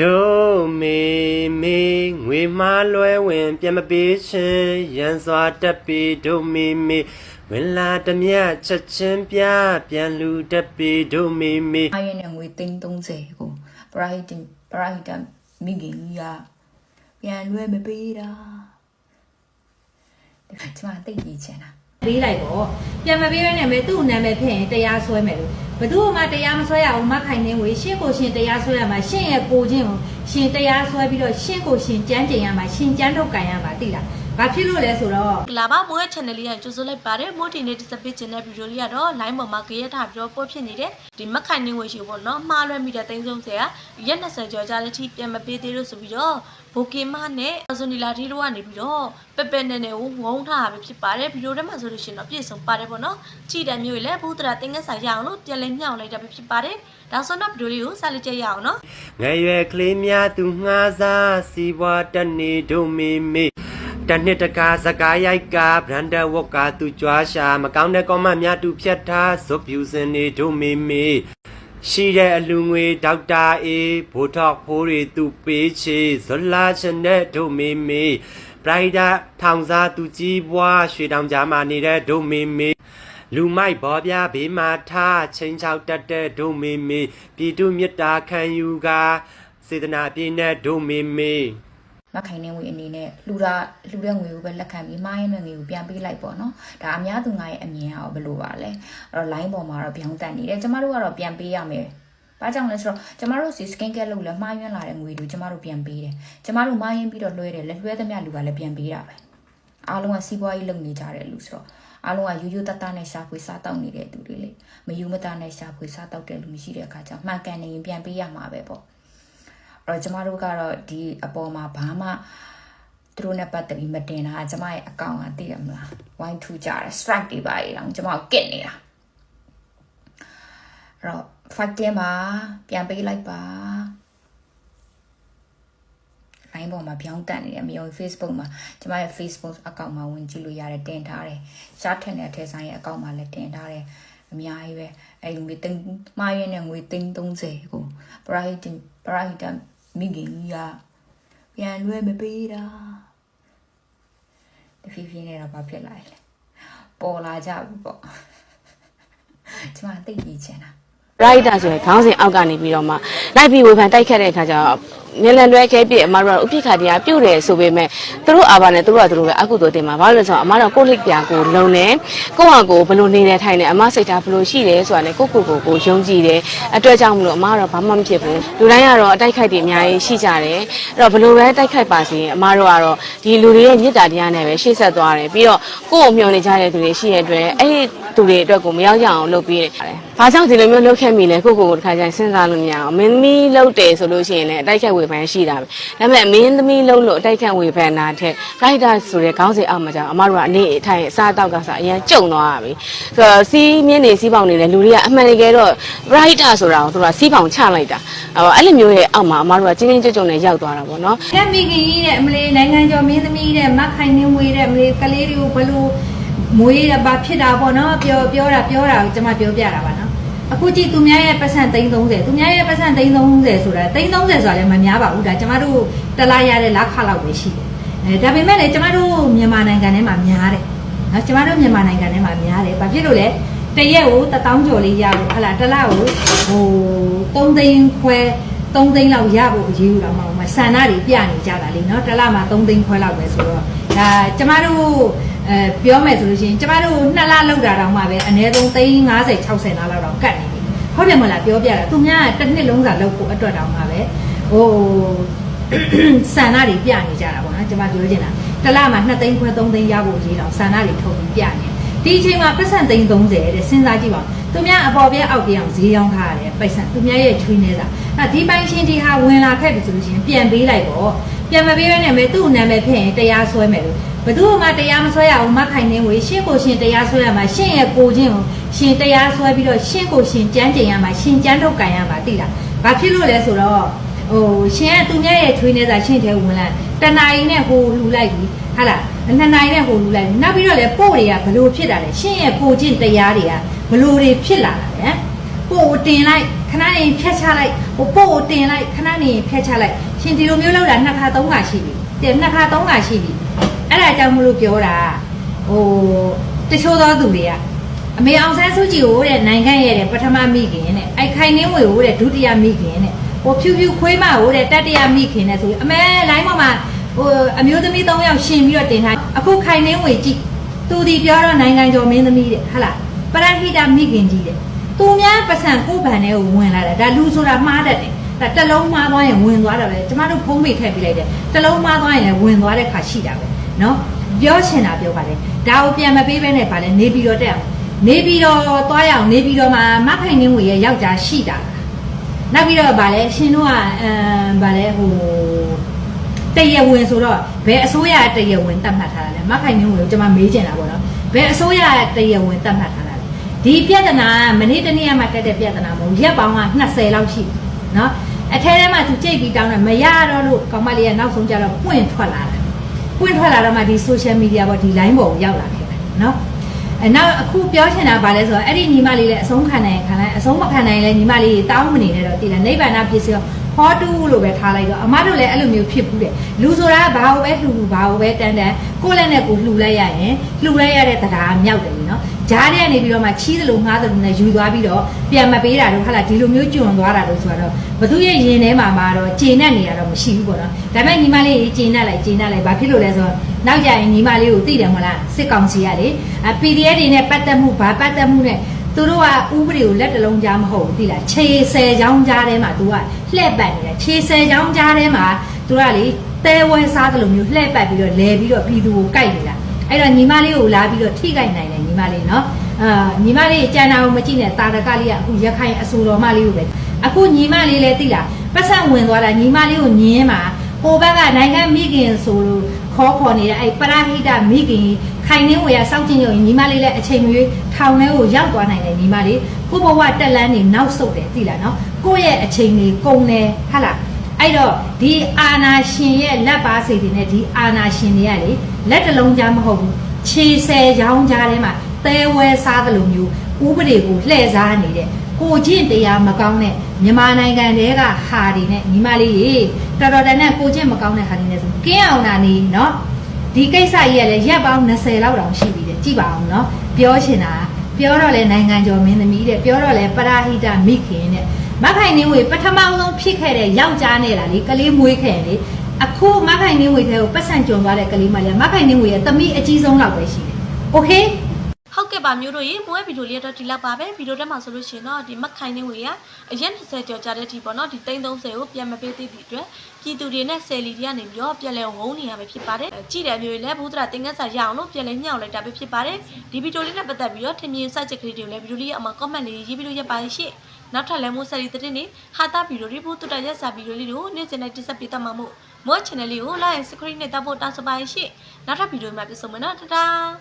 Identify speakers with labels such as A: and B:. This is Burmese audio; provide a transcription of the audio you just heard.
A: ဒိုမေမေငွေမလွဲဝင် ပြန်မပေးချင်းရန်စွာတက်ပြီးဒိုမေမေဝင်လာတမြချက်ချင်းပြပြန်လူတက်ပြီးဒိုမေမေ
B: အားရနဲ့ငွေသိန်း30ကိုပရိုက်တင်ပရိုက်တမိခင်ကြီးကပြန်လွဲမပေးတာဒီကကျမသိကြည့်ချင်တာ
C: ပေးလိုက်ပေါ့ပြန်မပေးဘဲနဲ့မဲသူ့နာမည်ဖြစ်ရင်တရားစွဲမယ်လို့ဘသူ့မှတရားမစွဲရအောင်မခိုင်နေဝေရှင်းကိုရှင်တရားစွဲရမှာရှင်းရဲ့ကိုချင်းကိုရှင်တရားစွဲပြီးတော့ရှင်းကိုရှင်ကြမ်းကျင်ရမှာရှင်ကြမ်းထုတ်ကန်ရမှာသိလား ဘာဖြစ်လို့လဲဆိုတော့
D: ကလာပါမိုးရဲ့ channel လေးကကြိုဆိုလိုက်ပါတယ်မိုးဒီနေ့ဒီစပစ်ချင်တဲ့ဗီဒီယိုလေးကတော့ line ပေါ်မှာကြရထားပြီးတော့ပို့ဖြစ်နေတဲ့ဒီမက်ခိုင်နေဝေရှိပေါ့နော်မှားလွဲမိတဲ့တိန်းဆုံးဆယ်ကရက်20ကျော်ကြာတဲ့အထိပြန်မပေးသေးလို့ဆိုပြီးတော့ဘိုကင်မနဲ့အဇွန်နီလာတီတို့ကနေပြီးတော့ပက်ပက်နဲ့နဲ့ဝုန်းထားတာပဲဖြစ်ပါတယ်ဗီဒီယိုထဲမှာဆိုလို့ရှိရင်တော့ပြည့်စုံပါတယ်ပေါ့နော်ကြည်တယ်မျိုးကြီးလည်းဘူးတရာတင်ငက်ဆိုင်ရအောင်လို့ပြန်လဲညှောင်းလိုက်တာပဲဖြစ်ပါတယ်ဒါဆိုတော့ဗီဒီယိုလေးကိုစလိုက်ကြရအောင်နော်
A: ငယ်ရွယ်ကလေးများသူငှားစားစီးပွားတက်နေဒိုမေမေ တနှစ်တကာစကားရိုက်ကဗရန်ဒဝတ်ကသူကြွားရှာမကောင်းတဲ့ကောမန့်များသူဖြတ်ထားဇွတ်ဖြူစင်နေဒိုမေမေရှိတဲ့အလူငွေဒေါက်တာအေးဘိုထောက်ဖိုးတွေသူပေးချေဇွတ်လာချင်တဲ့ဒိုမေမေပရိုက်ဒါထောင်စားသူကြီးပွားရွှေတောင်ကြားမှာနေတဲ့ဒိုမေမေလူမိုက်ဘောပြဘေးမှာထားချင်းချောက်တက်တဲ့ဒိုမေမေပြည်သူမြတ်တာခံယူကာစေတနာပြည့်တဲ့ဒိုမေမေ
B: မခိုင်နေငွေအနေနဲ့လူတာလူတဲ့ငွေကိုပဲလက်ခံပြီးမှားရတဲ့ငွေကိုပြန်ပေးလိုက်ပေါ့နော်ဒါအများသူငါရဲ့အမြင်ကရောဘယ်လိုပါလဲအဲ့တော့ line ပေါ်မှာတော့ပြောင်းတန်နေတယ်ကျမတို့ကတော့ပြန်ပေးရမယ်ဘာကြောင့်လဲဆိုတော့ကျမတို့စီ skin care လုပ်လဲမှားယွင်းလာတဲ့ငွေတွေကျမတို့ပြန်ပေးတယ်ကျမတို့မှားယွင်းပြီးတော့လွှဲတယ်လဲလွှဲသမျှလူကလည်းပြန်ပေးတာပဲအားလုံးကစီးပွားရေးလုပ်နေကြတဲ့လူဆိုတော့အားလုံးကယူယူတတနဲ့ရှာဖွေစားတောက်နေတဲ့သူတွေလေမယူမတနဲ့ရှာဖွေစားတောက်တဲ့လူမရှိတဲ့အခါကျမှန်ကန်နေရင်ပြန်ပေးရမှာပဲပေါ့ အဲ့တော့ကျမတို့ကတော့ဒီအပေါ်မှာဘာမှသူတို့နဲ့ပတ်သက်ပြီးမတင်တာကျမရဲ့အကောင့်ကသိရမလားဝိုင်းထူကြတယ် strike တွေပါရအောင်ကျမကိုကစ်နေတာအဲ့တော့ fight တင်ပါပြန်ပေးလိုက်ပါ line ပေါ်မှာပြောင်းတက်နေတယ်မယုံ Facebook မှာကျမရဲ့ Facebook အကောင့်မှာဝင်ကြည့်လို့ရတယ်တင်ထားတယ်ရှားထက်တဲ့အထက်ဆိုင်ရဲ့အကောင့်မှာလည်းတင်ထားတယ်အများကြီးပဲအဲ့ငွေသိန်းမှားရင်းနဲ့ငွေသိန်း30ကို private private မိခင်ကြီးကပြန်လွှဲမပေးတာတဖြည်းဖြည်းနဲ့တော့ဘာဖြစ်လာလဲပေါ်လာကြပြီပေါ့ကျမသိကြည့်ချင်တာ
E: writer ဆိုရင်ခေါင်းစဉ်အောက်ကနေပြီးတော့မှလိုက်ပြီးဝေဖန်တိုက်ခတ်တဲ့အခါကျတော့ မျက်လန်လွဲခဲပြည့်အမတို့ကတော့ဥပိ္ပခာတရားပြုတ်တယ်ဆိုပေမဲ့သူတို့အာဘာနဲ့သူတို့ကသူတို့ပဲအကုသိုလ်တင်မှာဘာလို့လဲဆိုတော့အမတို့ကိုယ့်လိပ်ပြာကိုလုံနေကိုယ့်ဟာကိုယ်ဘယ်လိုနေနေထိုင်နေအမစိတ်ထားဘယ်လိုရှိတယ်ဆိုတာနဲ့ကိုယ့်ကိုယ်ကိုကိုယုံကြည်တယ်အတွက်ကြောင့်မလို့အမကတော့ဘာမှမဖြစ်ဘူးလူတိုင်းကတော့အတိုက်ခိုက်တွေအများကြီးရှိကြတယ်အဲ့တော့ဘယ်လိုပဲတိုက်ခိုက်ပါစေအမတို့ကတော့ဒီလူတွေရဲ့မေတ္တာတရားနဲ့ပဲရှေ့ဆက်သွားတယ်ပြီးတော့ကိုယ့်ကိုမျှော်နေကြတဲ့သူတွေရှိတဲ့အတွက်အဲ့ဒီသူတွေအတွက်ကိုမရောက်ရအောင်လုပ်ပေးတယ်။ဘာကြောင့်ဒီလိုမျိုးလုပ်ခဲ့မိလဲကိုယ့်ကိုယ်ကိုတစ်ခါကျရင်စဉ်းစားလို့မရအောင်။မင်းသမီးလုပ်တယ်ဆိုလို့ရှိရင်လည်းအတိုက်ခတ်ဝေဖန်ရှိတာပဲ။ဒါပေမဲ့မင်းသမီးလုပ်လို့အတိုက်ခတ်ဝေဖန်တာထက် writer ဆိုတဲ့ခေါင်းစဉ်အောက်မှာကျတော့အမတို့ကအနေအထိုင်အစားအသောက်ကစားအရင်ကြုံသွားရပြီ။ဆိုတော့စီးမြင်းနေစီးပေါင်နေတဲ့လူတွေကအမှန်တကယ်တော့ writer ဆိုတာကိုသူကစီးပေါင်ချလိုက်တာ။အဲ့လိုမျိုးရဲ့အောက်မှာအမတို့ကချင်းချင်းကြုံကြုံနဲ့ရောက်သွားတာပေါ့နော်။
C: တဲ့မိခင်ကြီးတဲ့အမလေးနိုင်ငံကျော်မင်းသမီးတဲ့မခိုင်နေဝေတဲ့အမလေးကလေးတွေကိုဘလို့မွေးရပါဖြစ်တာပေါ့နော်ပြောပြောတာပြောတာကိုကျွန်မပြောပြတာပါနော် အခုကြည့်သူများရဲ့ပတ်စံ330သူများရဲ့ပတ်စံ330ဆိုတာ330ဆိုတာလည်းမများပါဘူးဒါကျွန်မတို့တလားရတဲ့လက်ခလောက်ပဲရှိတယ်အဲဒါပေမဲ့လည်းကျွန်မတို့မြန်မာနိုင်ငံထဲမှာများတယ်နော်ကျွန်မတို့မြန်မာနိုင်ငံထဲမှာများတယ်ဘာဖြစ်လို့လဲတရက်ကို1000ကျော်လေးရဖို့ဟလာတစ်လကိုဟို3သိန်းခွဲ3သိန်းလောက်ရဖို့အရေးယူတော့မှမဆန္ဒတွေပြနေကြတာလေနော်တစ်လမှာ3သိန်းခွဲလောက်ပဲဆိုတော့ဒါကျမတို့ အဲပြောမယ်ဆိုလို့ရှိရင်ကျမတို့နှစ်လလောက်တာတောင်မှပဲအနည်းဆုံးသိန်း50 60နားလောက်တော့ကတ်နေပြီဟုတ်တယ်မလားပြောပြတာသူများကတစ်နှစ်လုံးစာလောက်ဖို့အတွက်တောင်မှပဲဟိုဆန္ဒတွေပြနေကြတာပေါ့နော်ကျမပြောချင်တာတစ်လမှာ2သိန်းခွဲ3သိန်းရဖို့အရေးတော့ဆန္ဒတွေထုတ်ပြီးပြနေဒီအချိန်မှာပတ်စံသိန်း30တဲ့စဉ်းစားကြည့်ပါဦး သူများအပေါ်ပြအောက်ပြအောင်ဈေးရောင်းထားရတယ်ပိုက်ဆံသူများရဲ့ချွေးနေတာအဲ့ဒီပိုင်းရှင်ဒီဟာဝင်လာခဲ့ပြီဆိုလို့ရှိရင်ပြန်ပေးလိုက်ပေါ့ပြန်မပေးဘဲနဲ့မဲသူ့နာမည်ဖြစ်ရင်တရားစွဲမယ်လို့ဘယ်သူမှတရားမစွဲရအောင်မခိုင်နေဝေရှင်းကိုရှင်တရားစွဲရမှာရှင်းရဲ့ကိုချင်းကိုရှင်တရားစွဲပြီးတော့ရှင်းကိုရှင်ကြမ်းကျင်ရမှာရှင်ကြမ်းထုတ်ကန်ရမှာသိလားဘာဖြစ်လို့လဲဆိုတော့ဟိုရှင်ကသူများရဲ့ချွေးနေတာရှင်းတဲ့ဝင်လာတဏှာကြီးနဲ့ဟိုလှူလိုက်ပြီဟာလားနှစ်နိုင်နဲ့ဟိုလှူလိုက်ပြီနောက်ပြီးတော့လေပို့တွေကဘလို့ဖြစ်တာလဲရှင်းရဲ့ကိုချင်းတရားတွေက ဘလို့တွေဖြစ်လာတာလဲပပို့ကိုတင်လိုက်ခဏနေဖြတ်ချလိုက်ဟိုပို့ကိုတင်လိုက်ခဏနေဖြတ်ချလိုက်ရှင်ဒီလိုမျိုးလောက်တာနှစ်ခါသုံးခါရှိပြီတဲ့နှစ်ခါသုံးခါရှိပြီအဲ့ဒါကြောင့်မလို့ပြောတာဟိုတချို့သောသူတွေကအမေအောင်ဆန်းစုကြည်ကိုတဲ့နိုင်ငံရဲ့တဲ့ပထမမိခင်တဲ့အိုက်ခိုင်နှင်းဝေကိုတဲ့ဒုတိယမိခင်တဲ့ဟိုဖြူဖြူခွေးမကိုတဲ့တတိယမိခင်တဲ့ဆိုပြီးအမဲလိုင်းပေါ်မှာဟိုအမျိုးသမီး၃ယောက်ရှင်ပြီးတော့တင်ထားအခုခိုင်နှင်းဝေကြည့်သူဒီပြောတော့နိုင်ငံကျော်မင်းသမီးတဲ့ဟဟလား ပရဟိတမိခင်ကြီးတဲ့သူများပတ်စံကိုယ်ဗန်ထဲကိုဝင်လာတယ်ဒါလူဆိုတာမှားတတ်တယ်ဒါတစ်လုံးမှားသွားရင်ဝင်သွားတယ်ပဲကျမတို့ဖုံးမိထည့်ပြလိုက်တယ်တစ်လုံးမှားသွားရင်လည်းဝင်သွားတဲ့ခါရှိတာပဲเนาะပြောချင်တာပြောပါလေဒါကိုပြန်မပေးဘဲနဲ့ပါလေနေပြီးတော့တက်အောင်နေပြီးတော့သွားရအောင်နေပြီးတော့မှမခိုင်နှင်းဝေရဲ့ယောက်ျားရှိတာလားနောက်ပြီးတော့ဗာလဲရှင်တို့ကအမ်ဗာလဲဟိုတရဝင်ဆိုတော့ဘယ်အစိုးရတရဝင်တတ်မှတ်ထားတာလဲမခိုင်နှင်းဝေကိုကျွန်မမေးချင်တာပေါ့နော်ဘယ်အစိုးရတရဝင်တတ်မှတ်ထားတာလဲ း ဒီပြဿနာကမနေ့တနေ့မှတက်တဲ့ပြဿနာမဟုတ်ရက်ပေါင်းက20လောက်ရှိပြီနော်အထဲထဲမှာသူကြိတ်ပြီးတောင်းတယ်မရတော့လို့ကောင်မလေးကနောက်ဆုံးကျတော့ပွင့်ထွက်လာတာပွင့်ထွက်လာတော့မှဒီ social media ပေါ်ဒီ line ပေါ်ကိုရောက်လာခဲ့တယ်နော်အဲနောက်အခုပြောချင်တာဗာလဲဆိုတော့အဲ့ဒီညီမလေးလည်းအဆုံးခံနိုင်ခံလိုက်အဆုံးမခံနိုင်လဲညီမလေးတောင်းမနေနဲ့တော့တည်တယ်နိဗ္ဗာန်ပြည့်စုံဟောတူလို့ပဲထားလိုက်တော့အမတို့လည်းအဲ့လိုမျိုးဖြစ်ဘူးတဲ့လူဆိုတာကဘာကိုပဲလှူလှူဘာကိုပဲတန်းတန်းကိုယ့်လက်နဲ့ကိုယ်လှူလိုက်ရရင်လှူလိုက်ရတဲ့တရားမြောက်တယ်လीနော် ဂျားတဲ့ကနေပြီးတော့မှချီးသလိုငှားသလိုနဲ့ယူသွားပြီးတော့ပြန်မပေးတာတော့ဟာလာဒီလိုမျိုးကျွံသွားတာလို့ဆိုတော့ဘသူရဲ့ရင်ထဲမှာမှာတော့ကျေနပ်နေရတော့မရှိဘူးပေါ့နော်ဒါပေမဲ့ညီမလေးကျေနပ်လိုက်ကျေနပ်လိုက်ဘာဖြစ်လို့လဲဆိုတော့နောက်ကြရင်ညီမလေးကိုသိတယ်မလားစစ်ကောင်စီကလေအ PDF တွေနဲ့ပတ်သက်မှုဘာပတ်သက်မှုနဲ့သူတို့ကဥပဒေကိုလက်တလုံးကြားမဟုတ်ဘူးသိလားခြေဆယ်ချောင်းကြားထဲမှာ तू ကလှည့်ပတ်နေတယ်ခြေဆယ်ချောင်းကြားထဲမှာ तू ကလေတဲဝဲစားသလိုမျိုးလှည့်ပတ်ပြီးတော့လဲပြီးတော့ပြည်သူကိုကြိုက်နေတာ အဲ့တော့ညီမလေးကိုလာပြီးတော့ထိကြိုက်နိုင်တယ်ညီမလေးနော်အာညီမလေးကြံတာကိုမကြည့်နဲ့တာရကလေးကအခုရခိုင်အဆိုတော်မလေးကိုပဲအခုညီမလေးလည်းသိလားပတ်ဆက်ဝင်သွားတာညီမလေးကိုညင်းမှာဟိုဘက်ကနိုင်ငံမိခင်ဆိုလို့ခေါ်ခေါ်နေတဲ့အဲ့ပရဟိတမိခင်ခိုင်နှင်းဝေရစောင့်ကြည့်ရုံညီမလေးလည်းအချိန်မရွေးထောင်ထဲကိုရောက်သွားနိုင်တယ်ညီမလေးကိုဘဝတက်လန်းနေနောက်ဆုတ်တယ်သိလားနော်ကိုယ့်ရဲ့အချိန်တွေကုန်တယ်ဟာလား အဲ့တော့ဒီအာနာရှင်ရဲ့လက်ပါစိတ်တွေနဲ့ဒီအာနာရှင်တွေကလေလက်တစ်လုံးကြားမဟုတ်ဘူးခြေဆယ်ချောင်းကြားထဲမှာသဲဝဲစားသလိုမျိုးဥပဒေကိုလှည့်စားနေတဲ့ကိုကျင့်တရားမကောင်းတဲ့မြန်မာနိုင်ငံတွေကဟာတွေနဲ့ညီမလေးရေတော်တော်တန်တဲ့ကိုကျင့်မကောင်းတဲ့ဟာတွေနဲ့ဆိုကင်းအောင်နာနေနော်ဒီကိစ္စကြီးကလည်းရက်ပေါင်း20လောက်တောင်ရှိပြီတဲ့ကြည့်ပါအောင်နော်ပြောချင်တာပြောတော့လဲနိုင်ငံကျော်မင်းသမီးတဲ့ပြောတော့လဲပရာဟိတမိခင်တဲ့ မခိုင်နေဝေပထမဆုံးဖြစ်ခဲ့တဲ့ယောက်ျားနဲ့လားလေကလေးမွေးခဲ့ရင်လေအခုမခိုင်နေဝေထဲကိုပတ်စံကြုံသွားတဲ့ကလေးမလေးကမခိုင်နေဝေရဲ့သမီးအကြီးဆုံးလောက်ပဲရှိတယ်။ Okay
D: ဟုတ် ကဲ့ပါမျိုးတို့ရေမွေးဗီဒီယိုလေးတော့ဒီလောက်ပါပဲဗီဒီယိုတက်မှာဆိုလို့ရှိရင်တော့ဒီမက်ခိုင်နေဝေကအရက်20ကျော်ကြာတဲ့အထိပေါ့နော်ဒီ330ကိုပြန်မပေးသေးတဲ့အတွက်ပြည်သူတွေနဲ့ဆယ်လီတွေကနေပြီးတော့ပြန်လဲဝုန်းနေရပဲဖြစ်ပါတယ်ကြည့်တယ်မျိုးတွေလည်းဘုဒ္ဓရာတင်ငန်းစာရအောင်လို့ပြန်လဲညှောက်လိုက်တာပဲဖြစ်ပါတယ်ဒီဗီဒီယိုလေးနဲ့ပတ်သက်ပြီးတော့ထင်မြင်စိုက်ချက်ကလေးတွေကိုလည်းဗီဒီယိုလေးအမှာ comment လေးရေးပြီးလို့ရပါရှင့်နောက်ထပ်လည်းမိုးဆယ်လီတဲ့နေ့ဟာတာဗီဒီယိုတွေဘုဒ္ဓရာရက်စာဗီဒီယိုလေးတွေကိုနေ့စဉ်နဲ့တင်ဆက်ပေးတတ်မှာမို့မော channel လေးကို like subscribe နဲ့တပ်ဖို့တောင်းဆိုပါရှင့်နောက်ထပ်ဗီဒီယိုမှာပြန်ဆုံမယ်နော်တတား